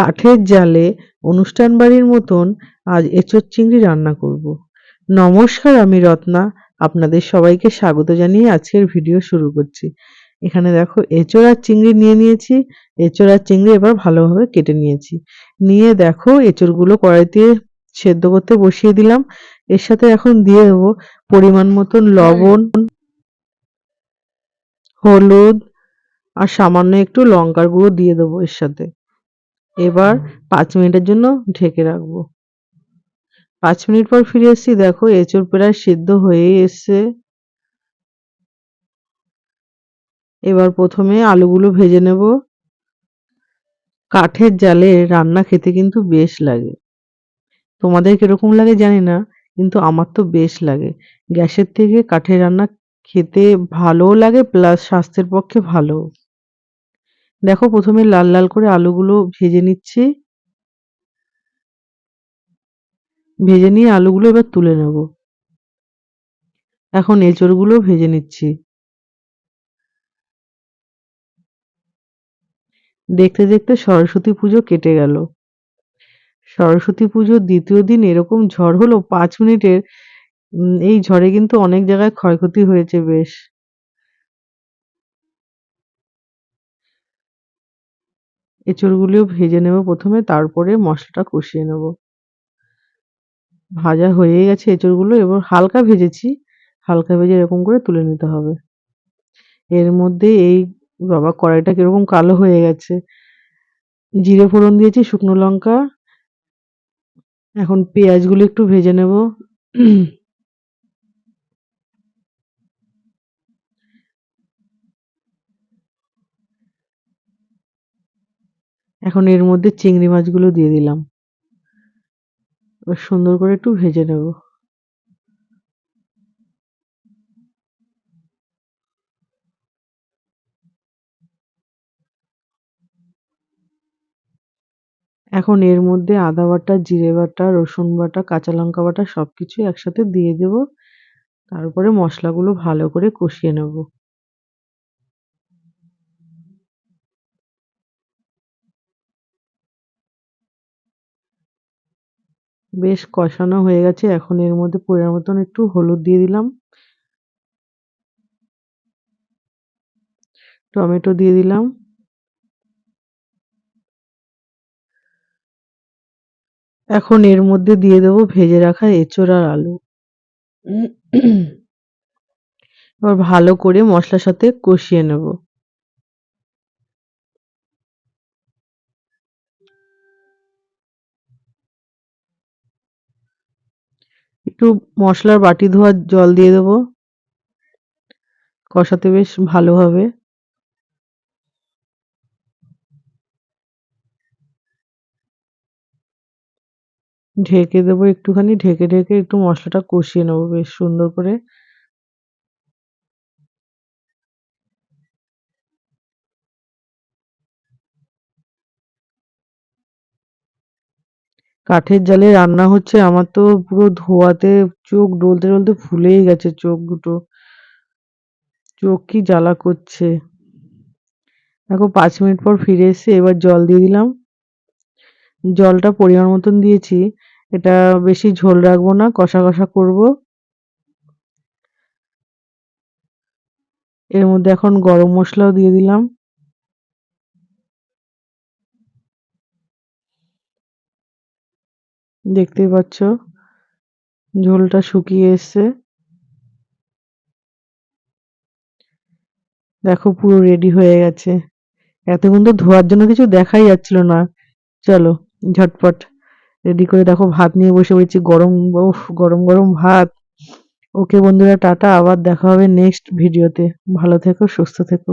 কাঠের জালে অনুষ্ঠান বাড়ির মতন আজ এঁচোড় চিংড়ি রান্না করব। নমস্কার, আমি রত্না। আপনাদের সবাইকে স্বাগত জানিয়ে আজকের ভিডিও শুরু করছি। এখানে দেখো এঁচোড় আর চিংড়ি নিয়ে নিয়েছি। এঁচোড় আর চিংড়ি এবার ভালোভাবে কেটে নিয়েছি। নিয়ে দেখো এঁচোড়গুলো কড়াইতে সেদ্ধ করতে বসিয়ে দিলাম। এর সাথে এখন দিয়ে দেবো পরিমাণ মতন লবণ, হলুদ আর সামান্য একটু লঙ্কার গুঁড়ো দিয়ে দেবো এর সাথে। এবার পাঁচ মিনিটের জন্য ঢেকে রাখব। পাঁচ মিনিট পর ফিরে এসেছি দেখো এঁচড় প্রায় সিদ্ধ হয়ে এসছে। এবার প্রথমে আলুগুলো ভেজে নেব। কাঠের জালে রান্না খেতে কিন্তু বেশ লাগে। তোমাদের কীরকম লাগে জানি না, কিন্তু আমার তো বেশ লাগে। গ্যাসের থেকে কাঠের রান্না খেতে ভালোও লাগে প্লাস স্বাস্থ্যের পক্ষে ভালো। দেখো প্রথমে লাল লাল করে আলুগুলো ভেজে নিচ্ছি। ভেজে নিয়ে আলুগুলো এবার তুলে নেব। এখন এঁচড়গুলো ভেজে নিচ্ছি। দেখতে দেখতে সরস্বতী পুজো কেটে গেল। সরস্বতী পুজোর দ্বিতীয় দিন এরকম ঝড় হলো, পাঁচ মিনিটের এই ঝড়ে কিন্তু অনেক জায়গায় ক্ষয়ক্ষতি হয়েছে বেশ। এঁচড়গুলিও ভেজে নেব প্রথমে, তারপরে মশলাটা কষিয়ে নেব। ভাজা হয়ে গেছে এঁচড়গুলো, এবার হালকা ভেজেছি। হালকা ভেজে এরকম করে তুলে নিতে হবে। এর মধ্যে এই, বাবা, কড়াইটা কীরকম কালো হয়ে গেছে। জিরে ফোড়ন দিয়েছি, শুকনো লঙ্কা। এখন পেঁয়াজগুলো একটু ভেজে নেব। এখন এর মধ্যে চিংড়ি মাছগুলো দিয়ে দিলাম। সুন্দর করে একটু ভেজে নেব। এখন এর মধ্যে আদা বাটা, জিরে বাটা, রসুন বাটা, কাঁচা লঙ্কা বাটা সব কিছু একসাথে দিয়ে দেব। তারপরে মশলাগুলো ভালো করে কষিয়ে নেব। বেশ কষানো হয়ে গেছে। এখন এর মধ্যে পরিমাণ মতন একটু হলুদ দিয়ে দিলাম। টমেটো দিয়ে দিলাম। এখন এর মধ্যে দিয়ে দেব ভেজে রাখা এঁচোড় আর আলু। এবার ভালো করে মশলার সাথে কষিয়ে নেব। একটু মশলার বাটি ধোয়ার জল দিয়ে দেবো। কষাতে বেশ ভালো হবে। ঢেকে দেবো একটুখানি, ঢেকে ঢেকে একটু মশলাটা কষিয়ে নেব বেশ সুন্দর করে। কাঠের জালে রান্না হচ্ছে, আমার তো পুরো ধোয়াতে চোখ ডলতে ডলতে ফুলেই গেছে, চোখ দুটো। চোখ কি জ্বালা করছে। দেখো, পাঁচ মিনিট পর ফিরে এসে এবার জল দিয়ে দিলাম। জলটা পরিমাণ মতন দিয়েছি। এটা বেশি ঝোল রাখব না, কষা কষা করব। এর মধ্যে এখন গরম মশলাও দিয়ে দিলাম। দেখতেই পাচ্ছ, ঝোলটা শুকিয়ে এসছে। দেখো পুরো রেডি হয়ে গেছে। এতক্ষণ তো ধোয়ার জন্য কিছু দেখাই যাচ্ছিল না। চলো, ঝটপট। রেডি করে দেখো ভাত নিয়ে বসে পড়েছি। গরম গরম গরম ভাত। ওকে বন্ধুরা, টাটা। আবার দেখা হবে নেক্সট ভিডিওতে ভালো থেকো, সুস্থ থেকো।